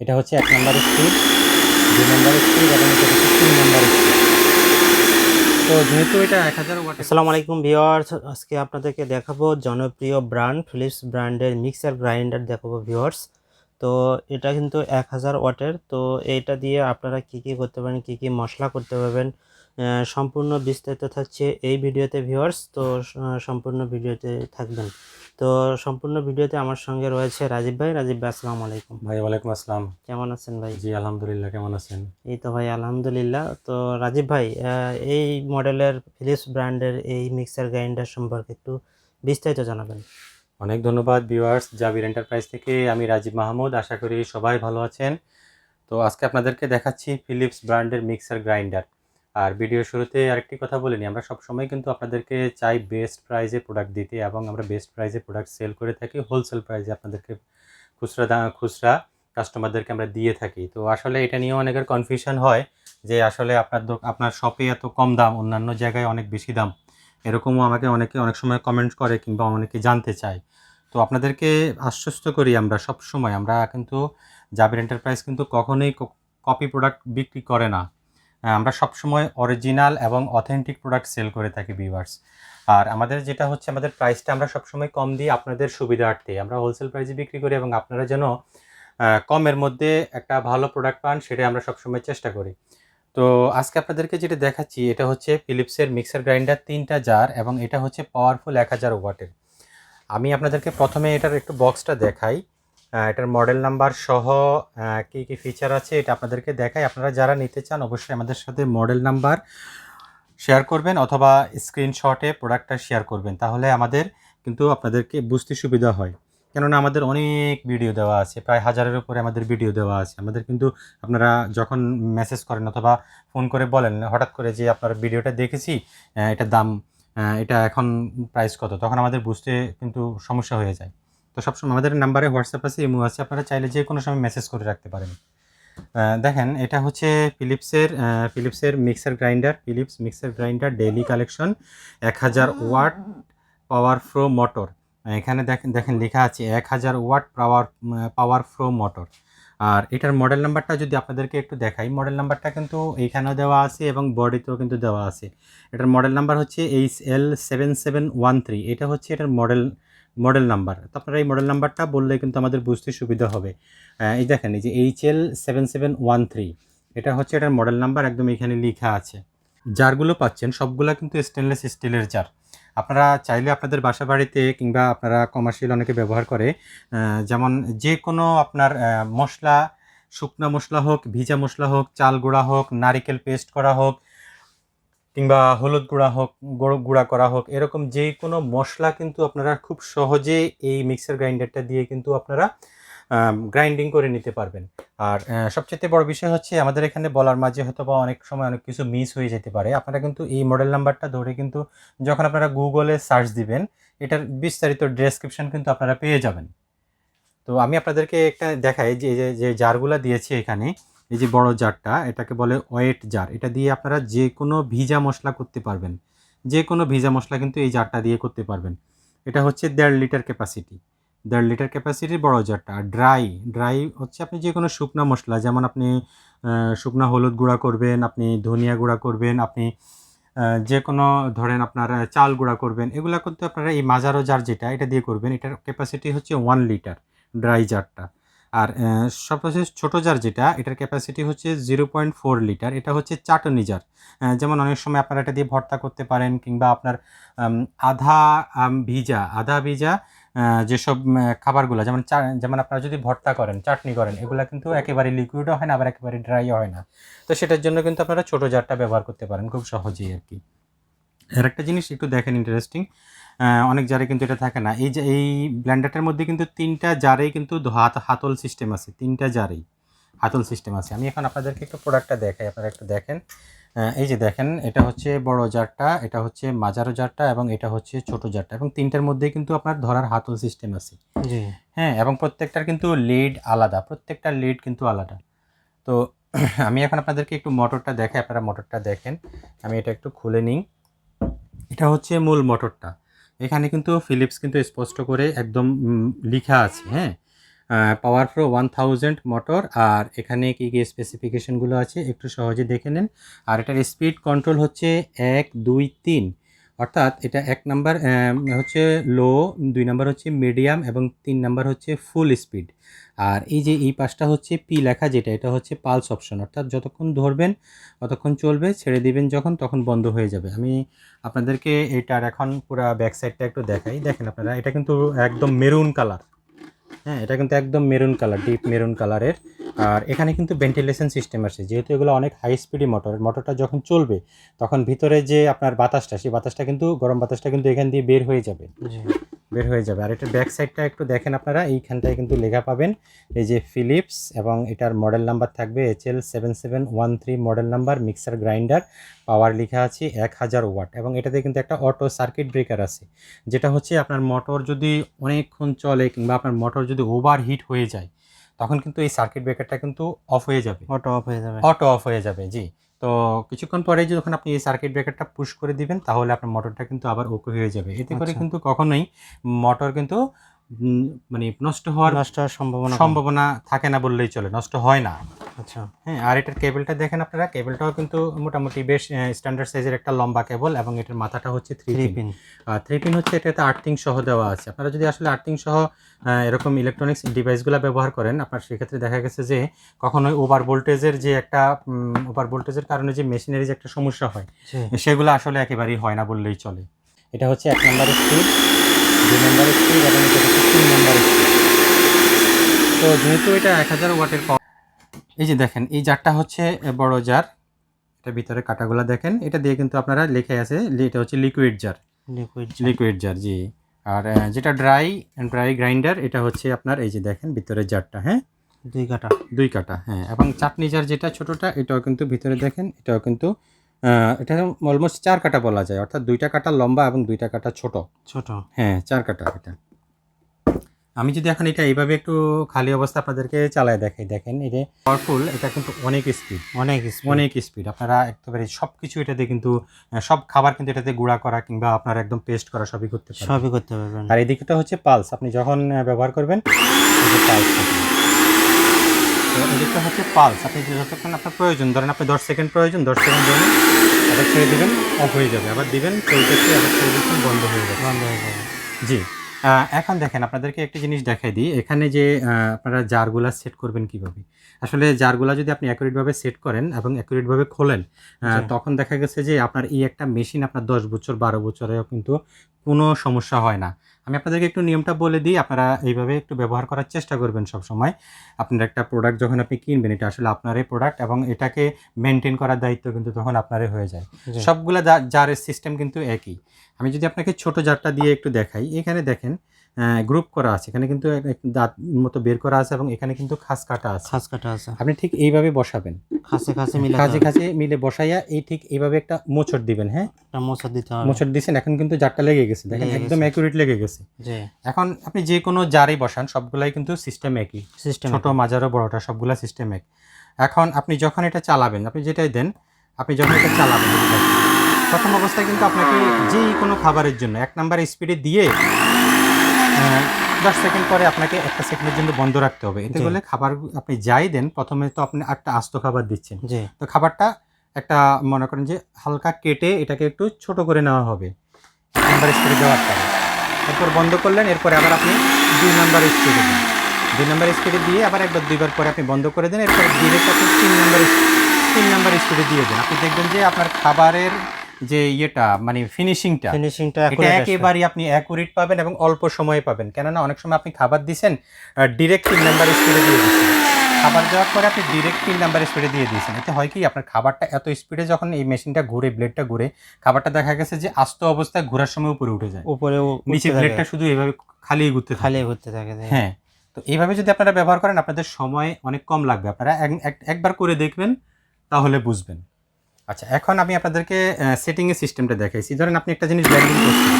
এটা হচ্ছে এক নম্বর স্পিড দুই নম্বর স্পিড এবং এটা হচ্ছে তিন নম্বর স্পিড তো যেহেতু এটা এক হাজার ওয়াট আসসালামু আলাইকুম ভিওয়ার্স আজকে আপনাদেরকে দেখাবো জনপ্রিয় ব্র্যান্ড, ফিলিপস ব্র্যান্ডের মিক্সার গ্রাইন্ডার দেখাবো ভিওয়ার্স তো এটা কিন্তু এক হাজার ওয়াটের, তো এটা দিয়ে আপনারা কি কি করতে পারেন, কি কি মশলা করতে পারবেন সম্পূর্ণ বিস্তারিত থাকছে এই ভিডিওতে ভিউয়ার্স তো সম্পূর্ণ ভিডিওতে থাকবেন। তো সম্পূর্ণ ভিডিওতে আমার সঙ্গে রয়েছে রাজীব ভাই। রাজীব ভাই আসসালামু আলাইকুম। ভাই ওয়ালাইকুম আসসালাম। কেমন আছেন ভাই? জি আলহামদুলিল্লাহ কেমন আছেন? এই তো ভাই আলহামদুলিল্লাহ। তো রাজীব ভাই এই মডেলের ফিলিপস ব্র্যান্ডের এই মিক্সার গ্রাইন্ডার সম্পর্কে একটু বিস্তারিত জানাবেন। অনেক ধন্যবাদ ভিউয়ার্স জাবির এন্টারপ্রাইজ থেকে আমি রাজীব মাহমুদ। আশা করি সবাই ভালো আছেন। তো আজকে আপনাদেরকে দেখাচ্ছি ফিলিপস ব্র্যান্ডের মিক্সার গ্রাইন্ডার আর ভিডিও শুরুতে আরেকটি কথা বলে নিই। আমরা সবসময় কিন্তু আপনাদেরকে চাই বেস্ট প্রাইজে প্রোডাক্ট দিতে এবং আমরা বেস্ট প্রাইজে প্রোডাক্ট সেল করে থাকি হোলসেল প্রাইজে আপনাদেরকে খুচরা দা, খুচরা কাস্টমারদেরকে আমরা দিয়ে থাকি। তো আসলে এটা নিয়ে অনেকের কনফিউশন হয় যে আসলে আপনার আপনার শপে এত কম দাম, অন্যান্য জায়গায় অনেক বেশি দাম। এরকমও আমাকে অনেকে অনেক সময় কমেন্ট করে কিংবা অনেকে জানতে চায়। তো আপনাদেরকে আশ্বস্ত করি আমরা সব সময় আমরা কিন্তু জাবির এন্টারপ্রাইজ কিন্তু কখনোই কপি প্রোডাক্ট বিক্রি করে না। আমরা সবসময় অরিজিনাল এবং অথেন্টিক প্রোডাক্ট সেল করে থাকি ভিউয়ার্স আর আমাদের যেটা হচ্ছে, আমাদের প্রাইসটা আমরা সবসময় কম দিই আপনাদের সুবিধার্থে। আমরা হোলসেল প্রাইসে বিক্রি করি এবং আপনারা যেন কমের মধ্যে একটা ভালো প্রোডাক্ট পান, সেটাই আমরা সবসময় চেষ্টা করি। তো আজকে আপনাদেরকে যেটা দেখাচ্ছি, এটা হচ্ছে ফিলিপসের মিক্সার গ্রাইন্ডার তিনটা জার এবং এটা হচ্ছে পাওয়ারফুল এক হাজার ওয়াটের। আমি আপনাদেরকে প্রথমে এটার একটু বক্সটা দেখাই। এটার মডেল নাম্বার সহ কি কি ফিচার আছে এটা আপনাদেরকে দেখাই। আপনারা যারা নিতে চান, অবশ্যই আমাদের সাথে মডেল নাম্বার শেয়ার করবেন অথবা স্ক্রিনশটে প্রোডাক্টটা শেয়ার করবেন। তাহলে আমাদের কিন্তু আপনাদেরকে বুঝতে সুবিধা হয়। কেননা আমাদের অনেক ভিডিও দেওয়া আছে, প্রায় হাজারের উপরে আমাদের ভিডিও দেওয়া আছে। আমাদের কিন্তু আপনারা যখন মেসেজ করেন অথবা ফোন করে বলেন, হঠাৎ করে যে আপনার ভিডিওটা দেখেছি এটার দাম এটা এখন প্রাইস কত? তখন আমাদের বুঝতে কিন্তু সমস্যা হয়ে যায়। তো সবসময় আমাদের নাম্বারে হোয়াটসঅ্যাপ আছে, ইমো আছে, আপনারা চাইলে যে কোনো সময় মেসেজ করে রাখতে পারেন। দেখেন, এটা হচ্ছে ফিলিপসের ফিলিপসের mixer grinder Philips mixer grinder daily collection এক হাজার ওয়াট পাওয়ার ফ্রো মোটর এখানে দেখেন দেখেন লেখা আছে এক হাজার ওয়াট পাওয়ার পাওয়ার ফ্রো মোটর আর এটার মডেল নাম্বারটা যদি আপনাদেরকে একটু দেখাই মডেল নাম্বারটা কিন্তু এইখানেও দেওয়া আছে এবং বডিতেও কিন্তু দেওয়া আছে। এটার মডেল নাম্বার হচ্ছে H L seven seven one three এটা হচ্ছে এটার মডেল মডেল নাম্বার তো আপনারা এই মডেল নাম্বারটা বললে কিন্তু আমাদের বুঝতে সুবিধা হবে। এই দেখেন, এই যে H L seven seven one three এটা হচ্ছে এটার মডেল নাম্বার একদম এখানে লেখা আছে। জারগুলো পাচ্ছেন, সবগুলা কিন্তু স্টেনলেস স্টিলের জার। আপনারা চাইলে আপনাদের বাসা বাড়িতে কিংবা আপনারা কমার্শিয়াল অনেকে ব্যবহার করে যেমন যে কোনো আপনার মশলা, শুকনা মশলা হোক, ভিজা মশলা হোক, চাল গুঁড়া হোক, নারিকেল পেস্ট করা হোক কিংবা হলুদ গুঁড়া হোক গরু গুঁড়া করা হোক, এরকম যে কোনো মশলা কিন্তু আপনারা খুব সহজে এই মিক্সার গ্রাইন্ডারটা দিয়ে কিন্তু আপনারা গ্রাইন্ডিং করে নিতে পারবেন। আর সবচেয়ে বড় বিষয় হচ্ছে আমাদের এখানে বলার মাঝে হয়তো বা অনেক সময় অনেক কিছু মিস হয়ে যেতে পারে। আপনারা কিন্তু এই মডেল নাম্বারটা ধরে কিন্তু যখন আপনারা গুগলে সার্চ দিবেন, এটার বিস্তারিত ডেসক্রিপশন কিন্তু আপনারা পেয়ে যাবেন। তো আমি আপনাদেরকে একটা দেখাই যে যে জারগুলা দিয়েছি এখানে। এই যে বড় জারটা, এটাকে বলে ওয়েট জার। এটা দিয়ে আপনারা যে কোনো ভিজা মশলা করতে পারবেন। যে কোনো ভিজা মশলা কিন্তু এই জারটা দিয়ে করতে পারবেন। এটা হচ্ছে দেড় লিটার ক্যাপাসিটি। দেড় লিটার ক্যাপাসিটির বড় জারটা, আর ড্রাই। ড্রাই হচ্ছে আপনি যে কোনো শুকনা মশলা, যেমন আপনি শুকনা হলুদ গুঁড়া করবেন, আপনি ধনিয়া গুঁড়া করবেন, আপনি যে কোনো ধরেন আপনার চাল গুঁড়া করবেন, এগুলো করতে আপনারা এই মাজারো জার যেটা, এটা দিয়ে করবেন। এটার ক্যাপাসিটি হচ্ছে ওয়ান লিটার ড্রাই জারটা। আর সবচেয়ে ছোটো জার যেটা এটার ক্যাপাসিটি হচ্ছে জিরো পয়েন্ট ফোর লিটার এটা হচ্ছে চাটনি জার। যেমন অনেক সময় আপনারা এটা দিয়ে ভর্তা করতে পারেন কিংবা আপনার আধা ভিজা আধা ভিজা যেসব খাবারগুলো যেমন চা- যেমন আপনারা যদি ভর্তা করেন চাটনি করেন এগুলো কিন্তু একেবারে লিকুইডও হয় না আবার একেবারে ড্রাইও হয় না। তো সেটার জন্য কিন্তু আপনারা ছোটো জারটা ব্যবহার করতে পারেন খুব সহজেই আর কি। আর একটা জিনিস একটু দেখেন ইন্টারেস্টিং অনেক জারে কিন্তু এটা থাকে না। এই যে এই ব্ল্যান্ডারটার মধ্যে কিন্তু তিনটা জারেই কিন্তু হাত হাতল সিস্টেম আছে তিনটা জারেই হাতল সিস্টেম আছে। আমি এখন আপনাদেরকে একটু প্রোডাক্টটা দেখাই আপনারা একটু দেখেন। এই যে দেখেন এটা হচ্ছে বড় জারটা এটা হচ্ছে মাঝারো জারটা এবং এটা হচ্ছে ছোট জারটা এবং তিনটার মধ্যেই কিন্তু আপনার ধরার হাতল সিস্টেম আছে। হ্যাঁ এবং প্রত্যেকটার কিন্তু লিড আলাদা প্রত্যেকটা লিড কিন্তু আলাদা। তো আমি এখন আপনাদেরকে একটু মোটরটা দেখাই আপনারা মোটরটা দেখেন। আমি এটা একটু খুলে নিই। এটা হচ্ছে মূল মোটরটা এখানে কিন্তু ফিলিপস কিন্তু স্পষ্ট করে একদম লিখা আছে হ্যাঁ? পাওয়ার ফ্রো ওয়ান থাউজেন্ড মোটর আর এখানে কী কী স্পেসিফিকেশনগুলো আছে একটু সহজে দেখে নেন। আর এটার স্পিড কন্ট্রোল হচ্ছে এক, দুই, তিন। অর্থাৎ এটা এক নাম্বার হচ্ছে লো দুই নাম্বার হচ্ছে মিডিয়াম এবং তিন নাম্বার হচ্ছে ফুল স্পিড আর এই যে এই পাশটা হচ্ছে পি লেখা যেটা, এটা হচ্ছে পালস অপশন অর্থাৎ যতক্ষণ ধরবেন, ততক্ষণ চলবে, ছেড়ে দিবেন যখন, তখন বন্ধ হয়ে যাবে। আমি আপনাদেরকে এটার এখন পুরো ব্যাক সাইডটা একটু দেখাই। দেখেন আপনারা, এটা কিন্তু একদম মেরুন কালার হ্যাঁ এটা কিন্তু একদম মেরুন কালার ডিপ মেরুন কালারের আর এখানে কিন্তু ভেন্টিলেশন সিস্টেম আছে যেহেতু এগুলো অনেক হাই স্পিডি মোটর মোটরটা যখন চলবে তখন ভিতরে যে আপনার বাতাসটা সেই বাতাসটা কিন্তু গরম বাতাসটা কিন্তু এখান দিয়ে বের হয়ে যাবে। বের হয়ে যাবে। আর এটার ব্যাক সাইডটা একটু দেখেন আপনারা এইখানটায় কিন্তু লেখা পাবেন এই যে ফিলিপস এবং এটার মডেল নাম্বার থাকবে H L seven seven one three model number mixer grinder power লেখা আছে এক হাজার ওয়াট এবং এটাতে কিন্তু একটা অটো সার্কিট ব্রেকার আছে যেটা হচ্ছে আপনার মোটর যদি অনেকক্ষণ চলে কিংবা আপনার মোটর যদি ওভার হিট হয়ে যায় তখন কিন্তু এই সার্কিট ব্রেকারটা কিন্তু অফ হয়ে যাবে। অটো অফ হয়ে যাবে। অটো অফ হয়ে যাবে জি। তো কিছুক্ষণ পরে যখন আপনি এই সার্কিট ব্রেকারটা পুশ করে দিবেন তাহলে আপনার মোটরটা কিন্তু আবার ওকে হয়ে যাবে। এতে করে আচ্ছা। কিন্তু কখনোই মোটর কিন্তু মানে নষ্ট হওয়ার নষ্ট হওয়ার সম্ভাবনা সম্ভাবনা থাকে না বললেই চলে নষ্ট হয় না। আচ্ছা হ্যাঁ আর এটার কেবলটা দেখেন আপনারা কেবলটাও কিন্তু মোটামুটি বেশ স্ট্যান্ডার্ড সাইজের একটা লম্বা কেবল এবং এটার মাথাটা হচ্ছে থ্রি পিন থ্রি পিন হচ্ছে এটাতে আর্থিং সহ দেওয়া আছে। আপনারা যদি আসলে আর্থিং সহ এরকম ইলেকট্রনিক্স ডিভাইসগুলো ব্যবহার করেন আপনার সেক্ষেত্রে দেখা গেছে যে কখনোই ওভার ভোল্টেজের যে একটা ওভার ভোল্টেজের কারণে যে মেশিনারি যে একটা সমস্যা হয় সেগুলো আসলে একেবারেই হয় না বললেই চলে। এটা হচ্ছে এক নম্বর স্পিড দুই নম্বর স্পিড এবং এটা হচ্ছে তিন নম্বর স্পিড তো যেহেতু এটা এক হাজার ওয়াটের এই যে দেখেন এই জারটা হচ্ছে বড় জার। এটা ভিতরে কাটাগুলো দেখেন। এটা দিয়ে কিন্তু আপনারা লিখে আছে এটা হচ্ছে liquid jar liquid liquid jar জি। আর যেটা ড্রাই ড্রাই গ্রাইন্ডার এটা হচ্ছে আপনার এই যে দেখেন ভিতরে জারটা হ্যাঁ? দুই কাটা। দুই কাটা হ্যাঁ। এবং চাটনি জার যেটা ছোটটা এটাও কিন্তু ভিতরে দেখেন এটাও কিন্তু এটা অলমোস্ট চার কাটা বলা যায়। অর্থাৎ দুইটা কাটা লম্বা এবং দুইটা কাটা ছোট। ছোট। হ্যাঁ চার কাটা এটা। আমি যদি এখন এটা এইভাবে একটু খালি অবস্থা আপনাদেরকে চালায় দেখাই দেখেন এটা পাওয়ারফুল এটা কিন্তু অনেক স্পিড অনেক। অনেক স্পিড আপনারা একেবারে সব কিছু এটাতে কিন্তু সব খাবার কিন্তু এটাতে গুঁড়া করা কিংবা আপনার একদম পেস্ট করা সবই করতে পারবেন। সবই করতে পারবেন। আর এদিকটা হচ্ছে পালস আপনি যখন ব্যবহার করবেন পালস এদিকটা হচ্ছে পালস আপনি যতক্ষণ আপনার প্রয়োজন ধরেন আপনি দশ সেকেন্ড প্রয়োজন দশ সেকেন্ড ধরেন আবার ছেড়ে দিবেন অফ হয়ে যাবে। আবার দিবেন চলতেছে আবার ছেড়ে দিচ্ছেন বন্ধ হয়ে যাবে। বন্ধ হয়ে যাবে। জি। এখন দেখেন আপনাদেরকে একটা জিনিস দেখাই দিই। এখানে যে আপনারা জারগুলা সেট করবেন কীভাবে? আসলে জারগুলা যদি আপনি অ্যাকুরেটভাবে সেট করেন এবং অ্যাকুরেটভাবে খোলেন তখন দেখা গেছে যে আপনার এই একটা মেশিন আপনার দশ বছর বারো বছরেও কিন্তু কোনো সমস্যা হয় না। আমি আপনাদেরকে একটু নিয়মটা বলে দিই আপনারা এইভাবে একটু ব্যবহার করার চেষ্টা করবেন সব সময় আপনার একটা প্রোডাক্ট যখন আপনি কিনবেন এটা আসলে আপনারই প্রোডাক্ট এবং এটাকে মেনটেন করার দায়িত্ব কিন্তু তখন আপনারই হয়ে যায়। সবগুলো জারের সিস্টেম কিন্তু একই। আমি যদি আপনাকে ছোট জারটা দিয়ে একটু দেখাই এখানে দেখেন গ্রুপ করা আছে। এখানে কিন্তু দাঁত মতো বের করা আছে এবং এখানে কিন্তু খাস কাটা আছে। খাস কাটা আছে। আপনি ঠিক এইভাবে বসাবেন। খাসে খাসে মিলে কাজে কাজে মিলে বসাইয়া এই ঠিক এইভাবে একটা মোচড় দিবেন হ্যাঁ? একটা মোচা দিতে হবে। মোচড় দিছেন এখন কিন্তু জারটা লেগে গেছে। দেখেন একদম। অ্যাকুরেট লেগে গেছে। জি। এখন আপনি যে কোনো জারই বসান সবগুলাই কিন্তু সিস্টেম একই। সিস্টেম ছোট মাঝারো বড়টা সবগুলা সিস্টেম এক। এখন আপনি যখন এটা চালাবেন আপনি যেটাই দেন আপনি যখন এটা চালাবেন প্রথম অবস্থায় কিন্তু আপনাকে যে কোনো খাবারের জন্য এক নাম্বার স্পিডে দিয়ে দশ সেকেন্ড পরে আপনাকে একটা সেকেন্ডের জন্য বন্ধ রাখতে হবে। এতে। করলে খাবার আপনি যাই দেন প্রথমে তো আপনি একটা আস্ত খাবার দিচ্ছেন। তো খাবারটা একটা মনে করেন যে হালকা কেটে এটাকে একটু ছোট করে নেওয়া হবে। এক নাম্বার স্প্রে দেওয়ার পরে। এরপর বন্ধ করলেন এরপরে আবার আপনি দুই নাম্বার স্পিডে দেন দুই নাম্বার স্পিডে দিয়ে আবার একবার দুইবার পরে আপনি বন্ধ করে দেন এরপর ডিরেক্ট আপনি তিন নাম্বার তিন নাম্বার স্পিডে দিয়ে দেন। আপনি দেখবেন যে আপনার খাবারের যে ইয়েটা মানে ফিনিশিংটা ফিনিশিংটা এটা একেবারেই আপনি অ্যাকুরেট পাবেন এবং অল্প সময়ে পাবেন। কেননা অনেক সময় আপনি খাবার দিছেন ডিরেক্ট তিন নাম্বার স্পিডে দিয়ে দিচ্ছেন খাবার দেওয়ার পরে আপনি ডিরেক্ট তিন নাম্বার স্পিডে দিয়ে দিয়েছেন। এতে হয় কি আপনার খাবারটা এত স্পিডে যখন এই মেশিনটা ঘুরে ব্লেডটা ঘুরে খাবারটা দেখা গেছে যে আস্ত অবস্থায় ঘোরার সময় উপরে উঠে যায়। উপরে নিচে ব্লেডটা শুধু এইভাবে খালি ঘুরতে খালি ঘুরতে থাকে হ্যাঁ তো এইভাবে যদি আপনারা ব্যবহার করেন আপনাদের সময় অনেক কম লাগবে। আপনারা এক- এক- একবার করে দেখবেন তাহলে বুঝবেন। আচ্ছা এখন আমি আপনাদেরকে সেটিংয়ের সিস্টেমটা দেখাইছি। ধরেন আপনি একটা জিনিস ব্যান্ডিং করছেন।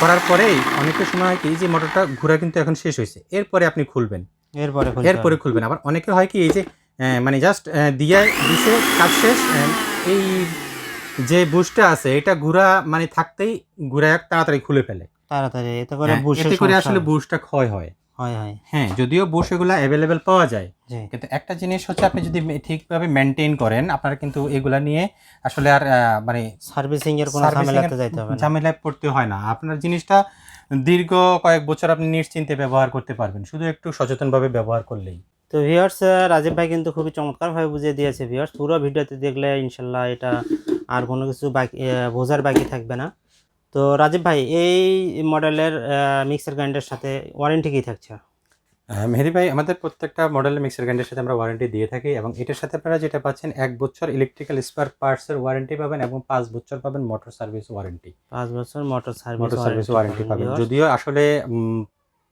করার পরেই অনেকের সময় হয় কি যে মোটরটা ঘোরা কিন্তু এখন শেষ হয়েছে। এরপরে আপনি খুলবেন। এরপরে এরপরে খুলবেন। আবার অনেকের হয় কি এই যে মানে জাস্ট দিয়ে দিছে কাজ শেষ এই যে বুশটা আছে এটা ঘোরা মানে থাকতেই ঘুরে তাড়াতাড়ি খুলে ফেলে। তাড়াতাড়ি এতে করে হ্যাঁ, আসলে। বুশটা ক্ষয় হয়। হয় হয়। হ্যাঁ যদিও বুশ এগুলো অ্যাভেলেবেল পাওয়া যায় কিন্তু একটা জিনিস হচ্ছে আপনি যদি ঠিকভাবে মেনটেন করেন আপনার কিন্তু এগুলা নিয়ে আসলে আর মানে সার্ভিসিং এর কোনো ঝামেলাতে যাইতে হবে না। ঝামেলায় পড়তে হয় না। আপনার জিনিসটা দীর্ঘ কয়েক বছর আপনি নিশ্চিন্তে ব্যবহার করতে পারবেন শুধু একটু সচেতনভাবে ব্যবহার করলেই। তো ভিউয়ার্স রাজীব ভাই কিন্তু খুবই চমৎকারভাবে বুঝিয়ে দিয়েছে ভিউয়ার্স পুরো ভিডিওতে দেখলে ইনশাল্লাহ এটা আর কোনো কিছু বাকি বোঝার বাকি থাকবে না। তো রাজীব ভাই এই মডেলের মিক্সার গ্রাইন্ডারের সাথে ওয়ারেন্টি কি থাকছে? মেহরি মেহেদি ভাই আমাদের প্রত্যেকটা মডেলের মিক্সার গ্রাইন্ডারের সাথে আমরা ওয়ারেন্টি দিয়ে থাকি এবং এটার সাথে আপনারা যেটা পাচ্ছেন এক বছর ইলেকট্রিক্যাল স্পার পার্টসের ওয়ারেন্টি পাবেন এবং পাঁচ বছর পাবেন মোটর সার্ভিস ওয়ারেন্টি পাঁচ বছর motor service motor service warranty পাবেন। যদিও আসলে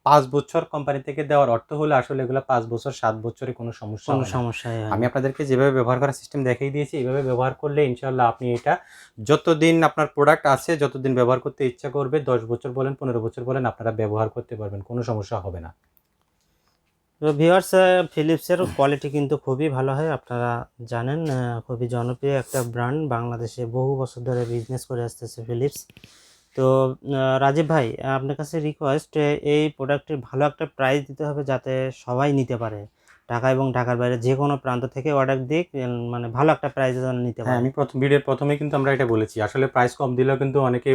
পাঁচ বছর কোম্পানি থেকে দেওয়ার অর্থ হলো আসলে এগুলো পাঁচ বছর সাত বছরে কোনো সমস্যা কোনো সমস্যা আমি আপনাদেরকে যেভাবে ব্যবহার করার সিস্টেম দেখিয়ে দিয়েছি এইভাবে ব্যবহার করলে ইনশাল্লাহ আপনি এটা যতদিন আপনার প্রোডাক্ট আছে যতদিন ব্যবহার করতে ইচ্ছা করবে দশ বছর বলেন পনেরো বছর বলেন আপনারা ব্যবহার করতে পারবেন কোনো সমস্যা হবে না। তো ভিউয়ার্স ফিলিপসের কোয়ালিটি কিন্তু খুবই ভালো হয় আপনারা জানেন খুবই জনপ্রিয় একটা ব্র্যান্ড বাংলাদেশে বহু বছর ধরে বিজনেস করে আসতেছে ফিলিপস তো রাজীব ভাই আপনার কাছে রিকোয়েস্ট এই প্রোডাক্টের ভালো একটা প্রাইস দিতে হবে যাতে সবাই নিতে পারে। ঢাকা এবং ঢাকার বাইরে যে কোনো প্রান্ত থেকে অর্ডার দিক মানে ভালো একটা প্রাইস যেন নিতে হ্যাঁ পারে। আমি প্রথম ভিডিওর প্রথমে কিন্তু আমরা এটা বলেছি। আসলে প্রাইস কম দিলেও কিন্তু অনেকে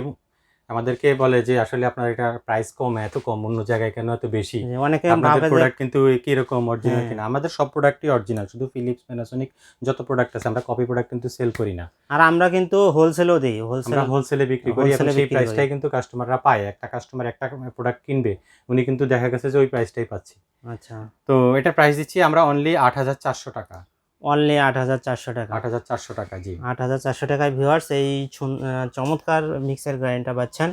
আমাদেরকে বলে যে আসলে আপনার এটা প্রাইস কম এত কম অন্য জায়গায় কেন এত বেশি? অনেকে যে প্রোডাক্ট কিন্তু একই রকম অরিজিনাল হ্যাঁ। কিনা? আমাদের সব প্রোডাক্টই অরিজিনাল শুধু ফিলিপস প্যানাসোনিক যত প্রোডাক্ট আছে আমরা কপি প্রোডাক্ট কিন্তু সেল করি না। আর আমরা কিন্তু হোলসেলও দিই হোলসেল আমরা হোলসেলে বিক্রি করি এবং সেই প্রাইসটাই। কিন্তু কাস্টমাররা পায়। একটা কাস্টমার একটা প্রোডাক্ট কিনবে উনি কিন্তু দেখা গেছে যে ওই প্রাইসটাই পাচ্ছে। আচ্ছা। তো এটা প্রাইস দিচ্ছি আমরা অনলি আট হাজার চারশো টাকা। অনলি আট হাজার চারশো টাকা। আট হাজার চারশো টাকা জি। আট হাজার চারশো টাকায় ভিউয়ার্স এই চমৎকার মিক্সার গ্রাইন্ডার পাচ্ছেন।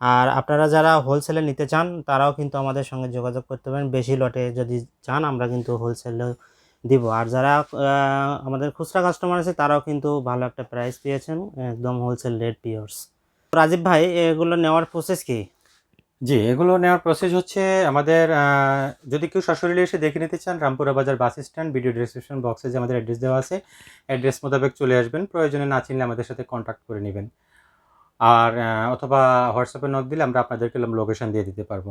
আর আপনারা যারা হোলসেলে নিতে চান তারাও কিন্তু আমাদের সঙ্গে যোগাযোগ করতে পারেন। বেশি লটে যদি চান আমরা কিন্তু হোলসেলে দিব। আর যারা আমাদের খুচরা কাস্টমার আছে তারাও কিন্তু ভালো একটা প্রাইস পেয়েছেন। একদম হোলসেল রেট পিওর্স রাজীব ভাই এগুলো নেওয়ার প্রসেস কি? জি, এগুলো নেওয়ার প্রসেস হচ্ছে আমাদের যদি কেউ সশরীরে এসে দেখে নিতে চান, রামপুরা বাজার বাস স্ট্যান্ড ভিডিও ডিসক্রিপশন বক্সে যে আমাদের অ্যাড্রেস দেওয়া আছে অ্যাড্রেস মোতাবেক চলে আসবেন। প্রয়োজনে না চিনলে আমাদের সাথে কন্ট্যাক্ট করে নেবেন। আর অথবা হোয়াটসঅ্যাপে নক দিলে আমরা আপনাদেরকে লোকেশন দিয়ে দিতে পারব।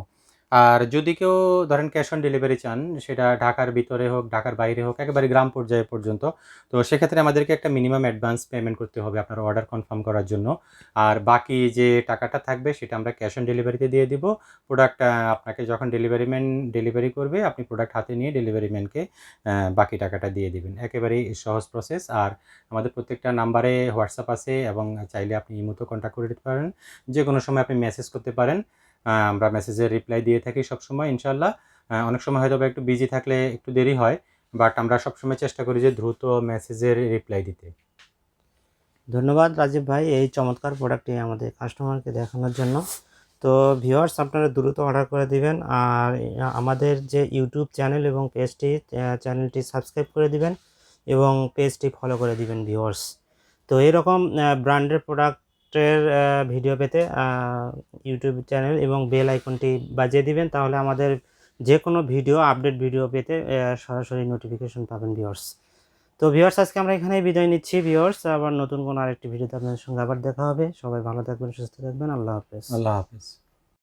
আর যদি কেউ ধরেন ক্যাশ অন ডেলিভারি চান, সেটা ঢাকার ভিতরে হোক, ঢাকার বাইরে হোক, একেবারে গ্রাম পর্যায়ে পর্যন্ত, তো সেক্ষেত্রে আমাদেরকে একটা মিনিমাম অ্যাডভান্স পেমেন্ট করতে হবে আপনার অর্ডার কনফার্ম করার জন্য। আর বাকি যে টাকাটা থাকবে, সেটা আমরা ক্যাশ অন ডেলিভারিতে দিয়ে দিব। প্রোডাক্ট আপনাকে যখন ডেলিভারি ম্যান ডেলিভারি করবে, আপনি প্রোডাক্ট হাতে নিয়ে ডেলিভারি ম্যানকে বাকি টাকাটা দিয়ে দিবেন। একেবারেই সহজ প্রসেস আর আমাদের প্রত্যেকটা নাম্বারে হোয়াটসঅ্যাপ আছে এবং চাইলে আপনি ইমোতো কন্ট্যাক্ট করে দিতে পারেন। যে কোনো সময় আপনি মেসেজ করতে পারেন। আমরা মেসেজের রিপ্লাই দিয়ে থাকি সবসময় ইনশাল্লাহ অনেক সময় হয়তো একটু বিজি থাকলে একটু দেরি হয় বাট আমরা সবসময় চেষ্টা করি যে দ্রুত মেসেজের রিপ্লাই দিতে। ধন্যবাদ রাজীব ভাই এই চমৎকার প্রোডাক্টটি আমাদের কাস্টমারকে দেখানোর জন্য। তো ভিউয়ার্স আপনারা দ্রুত অর্ডার করে দিবেন আর আমাদের যে ইউটিউব চ্যানেল এবং পেজটি চ্যানেলটি সাবস্ক্রাইব করে দিবেন এবং পেজটি ফলো করে দিবেন ভিউয়ার্স তো এরকম ব্র্যান্ডের প্রোডাক্টের ভিডিও পেতে ইউটিউব চ্যানেল এবং বেল আইকনটি বাজিয়ে দিবেন, তাহলে আমাদের যে কোনো ভিডিও আপডেট ভিডিও পেতে সরাসরি নোটিফিকেশন পাবেন ভিওর্স তো ভিওর্স আজকে আমরা এখানেই বিদায় নিচ্ছি। ভিওর্স আবার নতুন কোনো আরেকটি ভিডিওতে আপনাদের সঙ্গে আবার দেখা হবে। সবাই ভালো থাকবেন, সুস্থ থাকবেন। আল্লাহ হাফেজ। আল্লাহ হাফিজ।